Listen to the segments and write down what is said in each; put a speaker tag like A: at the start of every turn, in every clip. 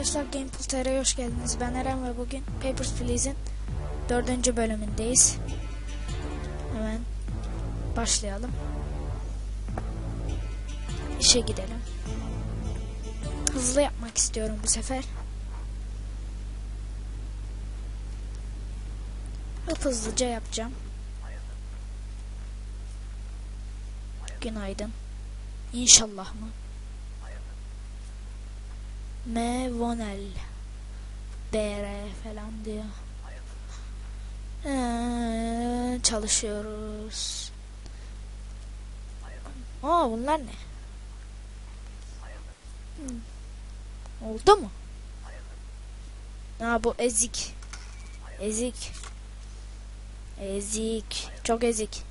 A: arkadaşlar Gameplay TR'ye hoş geldiniz. Ben Eren ve bugün Papers, Please'in dördüncü bölümündeyiz. Hemen başlayalım. İşe gidelim. Hızlı yapmak istiyorum bu sefer. Hıp hızlıca yapacağım. Günaydın. İnşallah mı? M. Vonel BR falan diyor. Ee, çalışıyoruz. Aa bunlar ne? Hmm. Oldu mu? Ha bu ezik. Ezik. Ezik. Çok ezik.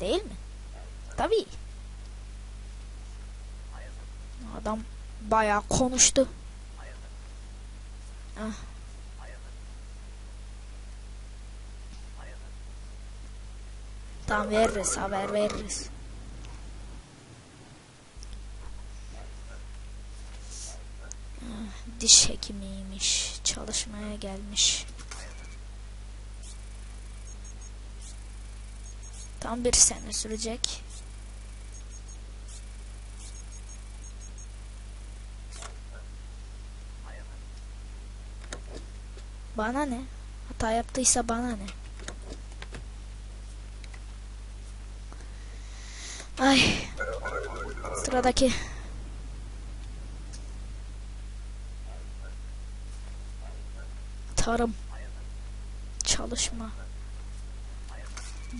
A: Değil mi? Tabii. Adam bayağı konuştu. Ah. Tamam veririz haber veririz. Ah, Diş hekimiymiş. Çalışmaya gelmiş. Tam bir sene sürecek. Bana ne? Hata yaptıysa bana ne? Ay. Sıradaki. Tarım. Çalışma.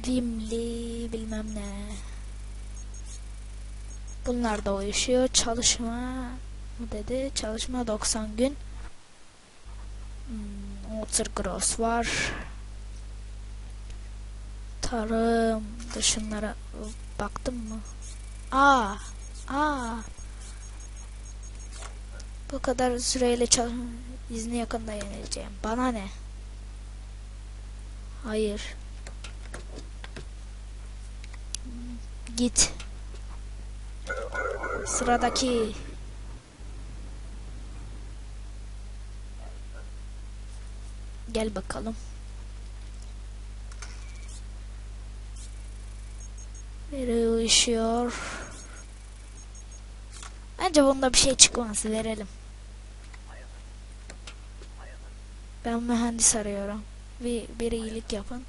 A: Vimli bilmem ne. Bunlar da uyuşuyor. Çalışma bu dedi. Çalışma 90 gün. Hmm, Watergross var. Tarım dışınlara baktım mı? Aa, aa. Bu kadar süreyle izni yakında yenileceğim. Bana ne? Hayır. Git. Sıradaki. Gel bakalım. Biri uyuşuyor. Bence bunda bir şey çıkmaz. Verelim. Ben mühendis arıyorum. Bir, bir iyilik yapın.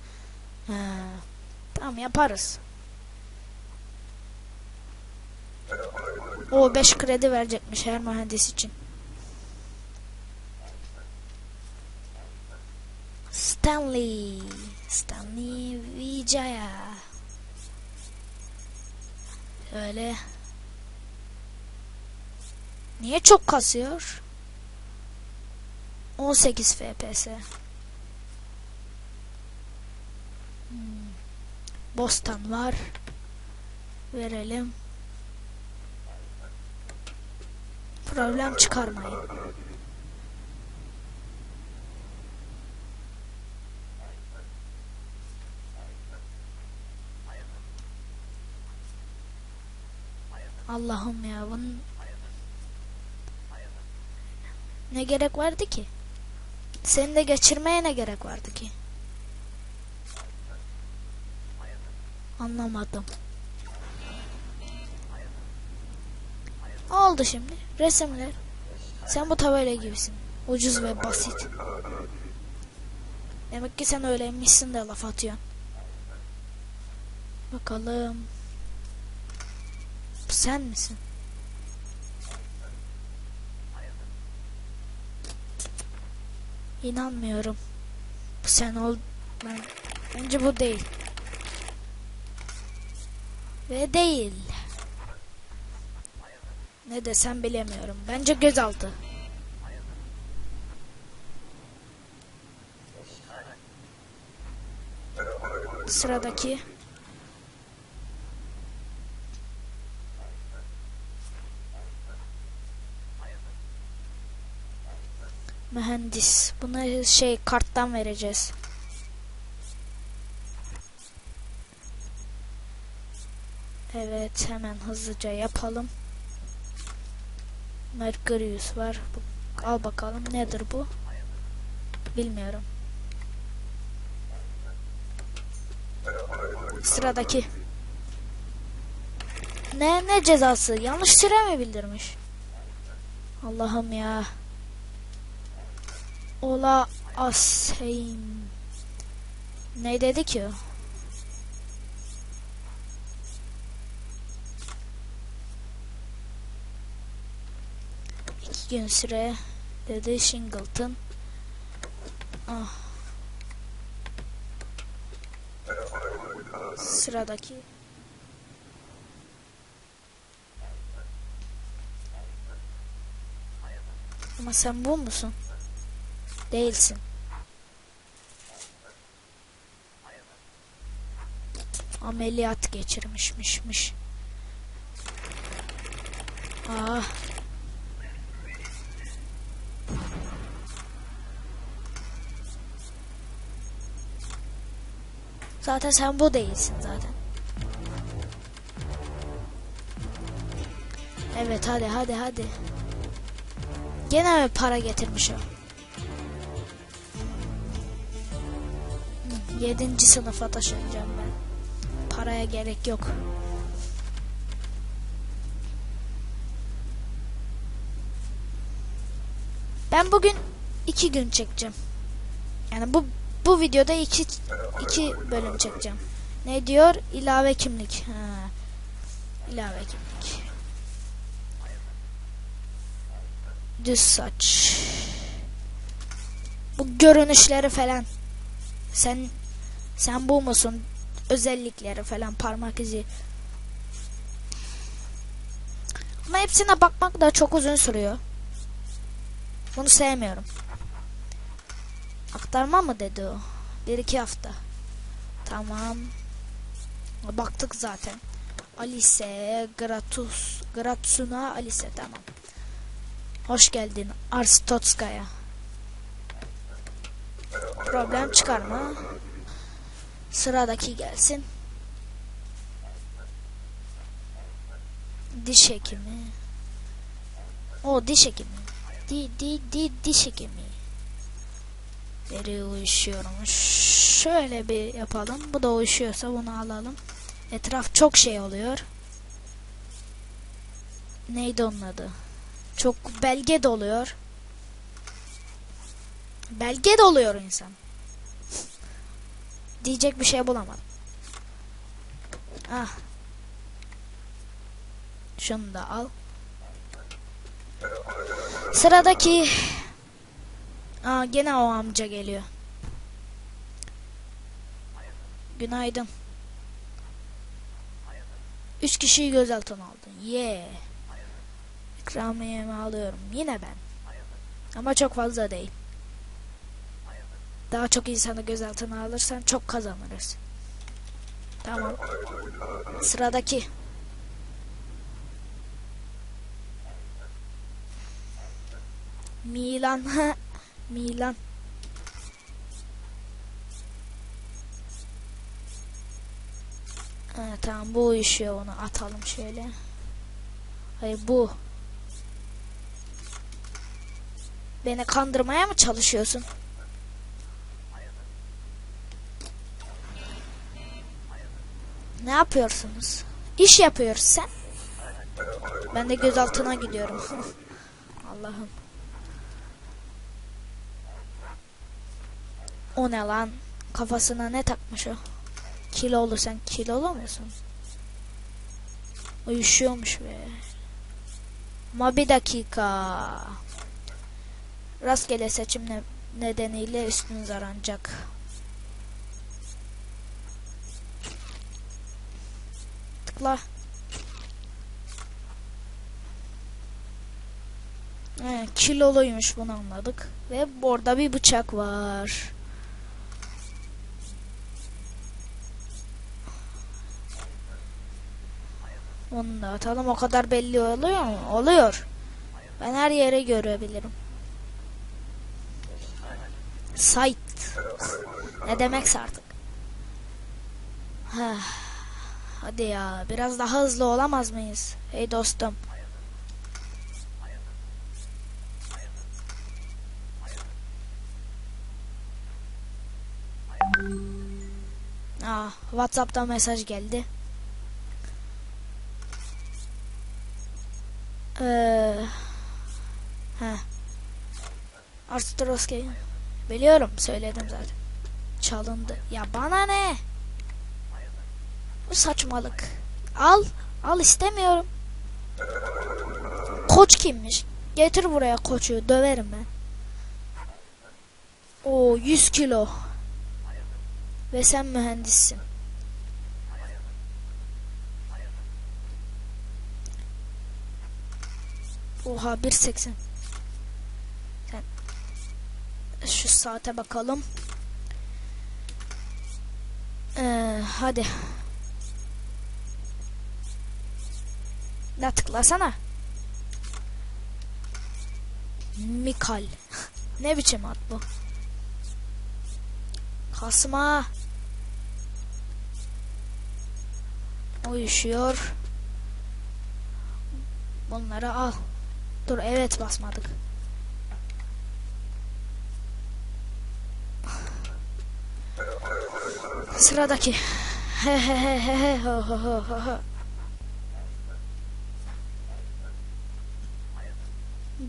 A: Ha. Tamam yaparız. O 5 kredi verecekmiş her mühendis için. Stanley. Stanley Vijaya. Öyle. Niye çok kasıyor? 18 FPS. Hmm. Bostan var. Verelim. Problem çıkarmayın. Allah'ım ya bunun ne gerek vardı ki? Seni de geçirmeye ne gerek vardı ki? Anlamadım. Oldu şimdi. Resimler. Sen bu tabela gibisin. Ucuz ve basit. Demek ki sen öğrenmişsin de laf atıyorsun. Bakalım. Sen misin? İnanmıyorum. Bu sen ol... Ben... Bence bu değil. Ve değil. Ne desem bilemiyorum. Bence gözaltı. Sıradaki. Mühendis. Buna şey karttan vereceğiz. Evet hemen hızlıca yapalım. Mercurius var. Al bakalım nedir bu? Bilmiyorum. Sıradaki. Ne ne cezası? Yanlış süre mi bildirmiş? Allah'ım ya. Ola aseyim. Ne dedi ki? İki gün süre dedi Shingleton. Ah. Sıradaki. Ama sen bu musun? Değilsin. Ameliyat geçirmişmişmiş. Ah. Zaten sen bu değilsin zaten. Evet hadi hadi hadi. Gene mi para getirmiş o? Yedinci sınıfa taşınacağım ben. Paraya gerek yok. Ben bugün iki gün çekeceğim. Yani bu bu videoda iki iki bölüm çekeceğim. Ne diyor? İlave kimlik. Ha. İlave kimlik. Düz saç. Bu görünüşleri falan. Sen sen bu musun? Özellikleri falan parmak izi. Ama hepsine bakmak da çok uzun sürüyor. Bunu sevmiyorum. Aktarma mı dedi o? Bir iki hafta. Tamam. Baktık zaten. Alice, Gratus, Gratsuna, Alice tamam. Hoş geldin Arstotskaya. Problem çıkarma. Sıradaki gelsin. Diş hekimi. O diş hekimi. Di di di diş hekimi. Deri uyuşuyormuş. Şöyle bir yapalım. Bu da uyuşuyorsa bunu alalım. Etraf çok şey oluyor. Neydi onun adı? Çok belge doluyor. Belge doluyor insan. Diyecek bir şey bulamadım. Ah. Şunu da al. Sıradaki Aa gene o amca geliyor. Günaydın. Üç kişiyi gözaltına aldın. Yeah. İkramiyemi alıyorum. Yine ben. Ama çok fazla değil. Daha çok insanı gözaltına alırsan çok kazanırız. Tamam. Sıradaki. Milan. Milan. Ha, tamam bu uyuşuyor onu atalım şöyle. Hayır bu. Beni kandırmaya mı çalışıyorsun? Ne yapıyorsunuz? İş yapıyoruz sen. Ben de gözaltına gidiyorum. Allah'ım. O ne lan? Kafasına ne takmış o? Kilolu sen kilolu musun? Uyuşuyormuş be. Ama bir dakika. Rastgele seçim ne nedeniyle üstünüz aranacak. Tıkla. He, kiloluymuş bunu anladık. Ve orada bir bıçak var. Onu da atalım. O kadar belli oluyor mu? Oluyor. Ben her yere görebilirim. Sight. Ne demekse artık. Heh. Hadi ya biraz daha hızlı olamaz mıyız? Hey dostum. Aa, Whatsapp'tan mesaj geldi. Ee, he. Biliyorum söyledim zaten. Çalındı. Ya bana ne? Bu saçmalık. Al. Al istemiyorum. Koç kimmiş? Getir buraya koçu. Döverim ben. O 100 kilo. Ve sen mühendissin. Oha 1.80. Sen şu saate bakalım. Ee, hadi. La tıklasana. Mikal. ne biçim at bu? Kasma. Uyuşuyor. Bunları al. Dur evet basmadık. Sıradaki. He he he he he ho ho ho ho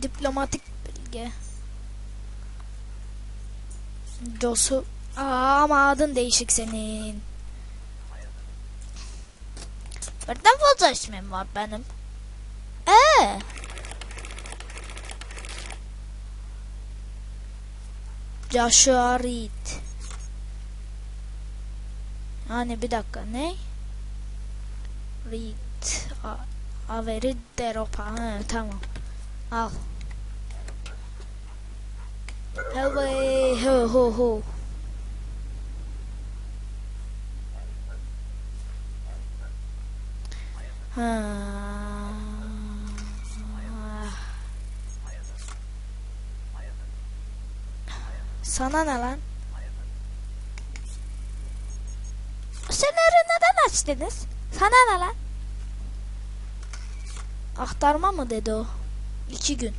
A: Diplomatik bilgi. Josu. Aa, ama adın değişik senin. Birden fazla ismim var benim. Ee. Joshua Reed. Yani bir dakika ne? Reed. Averi Deropa. Ha, tamam. Al. Hey ho ho ho. Ha. Sana ne lan? Seneri neden açtınız? Sana ne lan? Aktarma mı dedi o? İki gün.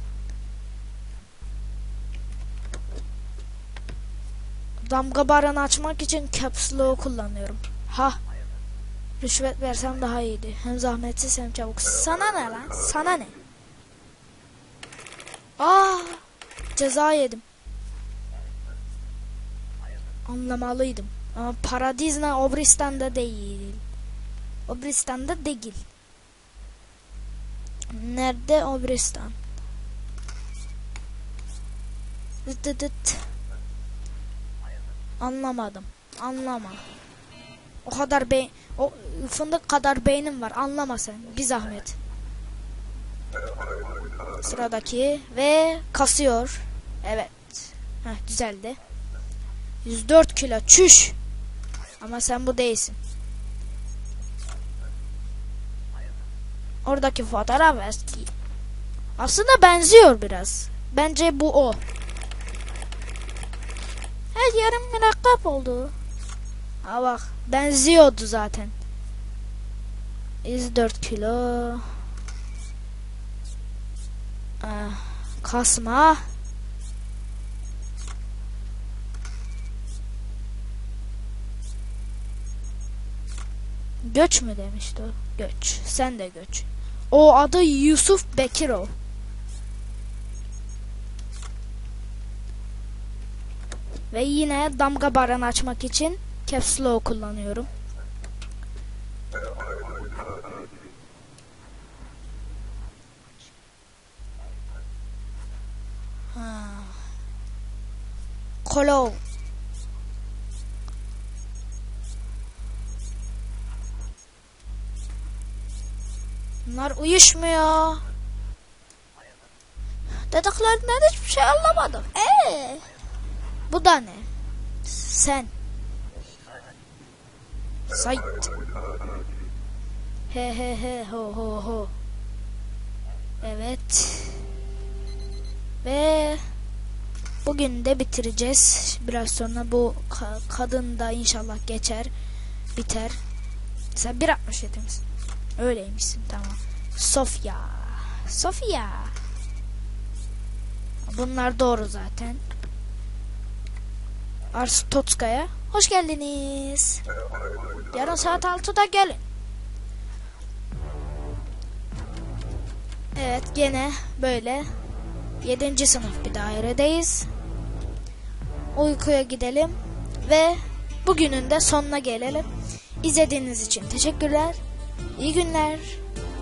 A: Damga barını açmak için caps lock kullanıyorum. Ha. Rüşvet versem daha iyiydi. Hem zahmetsiz hem çabuk. Sana ne lan? Sana ne? Aa! Ceza yedim. Anlamalıydım. Ama Paradizna Obristan'da değil. Obristan'da değil. Nerede Obristan? Anlamadım. Anlama. O kadar be o fındık kadar beynim var. Anlama sen. Bir zahmet. Sıradaki ve kasıyor. Evet. Heh, düzeldi. 104 kilo. Çüş. Ama sen bu değilsin. Oradaki fotoğraf eski. Aslında benziyor biraz. Bence bu o. Her yerim mürekkep oldu. Ha bak benziyordu zaten. 104 kilo. Ah, kasma. Göç mü demişti? Göç. Sen de göç. O adı Yusuf Bekirov. Ve yine damga baranı açmak için caps lock kullanıyorum. Ha. Kolov. Bunlar uyuşmuyor. Dediklerinden hiçbir şey anlamadım. Ee, bu da ne? Sen. Sait. He he he ho ho ho. Evet. Ve bugün de bitireceğiz. Biraz sonra bu ka kadın da inşallah geçer. Biter. Sen 1.67 misin? Öyleymişsin tamam. Sofya. Sofya. Bunlar doğru zaten. Arstotskaya. Hoş geldiniz. Yarın saat 6'da gelin. Evet gene böyle 7. sınıf bir dairedeyiz. Uykuya gidelim ve bugünün de sonuna gelelim. İzlediğiniz için teşekkürler. İyi günler.